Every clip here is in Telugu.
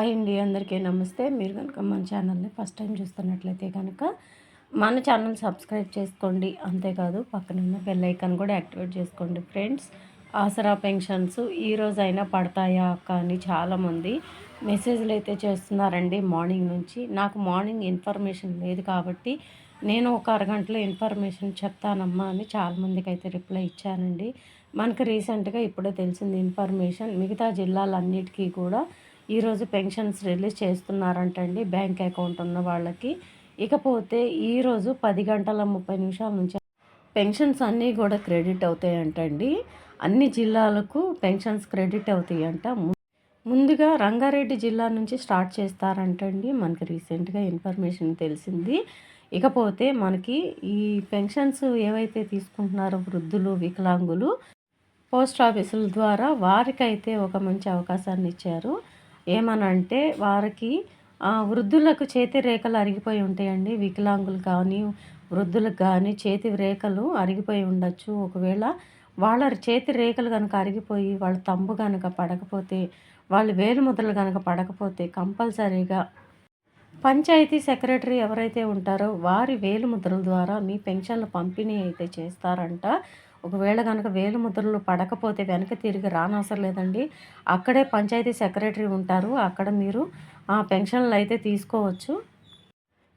హాయ్ అండి అందరికీ నమస్తే. మీరు కనుక మన ఛానల్ని ఫస్ట్ టైం చూస్తున్నట్లయితే కనుక మన ఛానల్ సబ్స్క్రైబ్ చేసుకోండి. అంతేకాదు పక్కన ఉన్న బెల్ ఐకాన్ కూడా యాక్టివేట్ చేసుకోండి ఫ్రెండ్స్. ఆసరా పెన్షన్స్ ఈ రోజైనా పడతాయా అక్క అని చాలామంది మెసేజ్లు అయితే చేస్తున్నారండి మార్నింగ్ నుంచి. నాకు మార్నింగ్ ఇన్ఫర్మేషన్ లేదు కాబట్టి నేను ఒక అరగంటలో ఇన్ఫర్మేషన్ చెప్తానమ్మా అని చాలామందికి అయితే రిప్లై ఇచ్చానండి. మనకు రీసెంట్గా ఇప్పుడే తెలిసింది ఇన్ఫర్మేషన్. మిగతా జిల్లాలన్నిటికీ కూడా ఈరోజు పెన్షన్స్ రిలీజ్ చేస్తున్నారంటండి బ్యాంక్ అకౌంట్ ఉన్న వాళ్ళకి. ఇకపోతే ఈరోజు పది గంటల ముప్పై నిమిషాల నుంచి పెన్షన్స్ అన్నీ కూడా క్రెడిట్ అవుతాయంటండి. అన్ని జిల్లాలకు పెన్షన్స్ క్రెడిట్ అవుతాయంట. ముందుగా రంగారెడ్డి జిల్లా నుంచి స్టార్ట్ చేస్తారంటండి. మనకి రీసెంట్గా ఇన్ఫర్మేషన్ తెలిసింది. ఇకపోతే మనకి ఈ పెన్షన్స్ ఏవైతే తీసుకుంటున్నారో వృద్ధులు వికలాంగులు పోస్ట్ ఆఫీసుల ద్వారా వారికైతే ఒక మంచి అవకాశాన్ని ఇచ్చారు. ఏమనంటే వారికి వృద్ధులకు చేతి రేఖలు అరిగిపోయి ఉంటాయండి. వికలాంగులు కానీ వృద్ధులకు కానీ చేతి రేఖలు అరిగిపోయి ఉండొచ్చు. ఒకవేళ వాళ్ళ చేతి రేఖలు కనుక అరిగిపోయి వాళ్ళ తంబు కనుక పడకపోతే వాళ్ళు వేలు ముద్రలు కనుక పడకపోతే కంపల్సరీగా పంచాయతీ సెక్రటరీ ఎవరైతే ఉంటారో వారి వేలు ముద్రల ద్వారా మీ పెన్షన్లు పంపిణీ అయితే చేస్తారంట. ఒకవేళ కనుక వేలు ముద్రలు పడకపోతే వెనక తిరిగి రానవసరం లేదండి అక్కడే పంచాయతీ సెక్రటరీ ఉంటారు. అక్కడ మీరు ఆ పెన్షన్లు అయితే తీసుకోవచ్చు.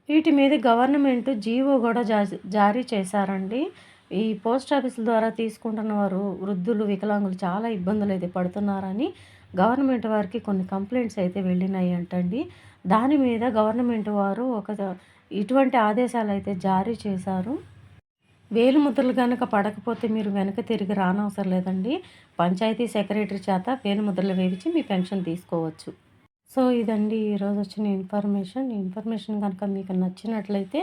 వీటి మీద గవర్నమెంట్ జీవో కూడా జారీ చేశారండి. ఈ పోస్ట్ ఆఫీసుల ద్వారా తీసుకుంటున్న వారు వృద్ధులు వికలాంగులు చాలా ఇబ్బందులు అయితే పడుతున్నారని గవర్నమెంట్ వారికి కొన్ని కంప్లైంట్స్ అయితే వెళ్ళినాయి అంటండి దాని మీద గవర్నమెంట్ వారు ఒక ఇటువంటి ఆదేశాలు అయితే జారీ చేశారు. వేలు ముద్రలు కనుక పడకపోతే మీరు వెనక తిరిగి రానవసరం లేదండి. పంచాయతీ సెక్రటరీ చేత వేలు ముద్రలు వేయించి మీ పెన్షన్ తీసుకోవచ్చు. సో ఇదండి ఈరోజు వచ్చిన ఇన్ఫర్మేషన్. ఇన్ఫర్మేషన్ కనుక మీకు నచ్చినట్లయితే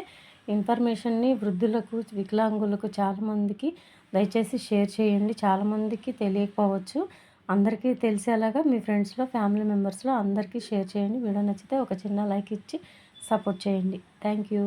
ఇన్ఫర్మేషన్ని వృద్ధులకు వికలాంగులకు చాలామందికి దయచేసి షేర్ చేయండి. చాలామందికి తెలియకపోవచ్చు. అందరికీ తెలిసేలాగా మీ ఫ్రెండ్స్లో ఫ్యామిలీ మెంబర్స్లో అందరికీ షేర్ చేయండి. వీడియో నచ్చితే ఒక చిన్న లైక్ ఇచ్చి సపోర్ట్ చేయండి. Thank you.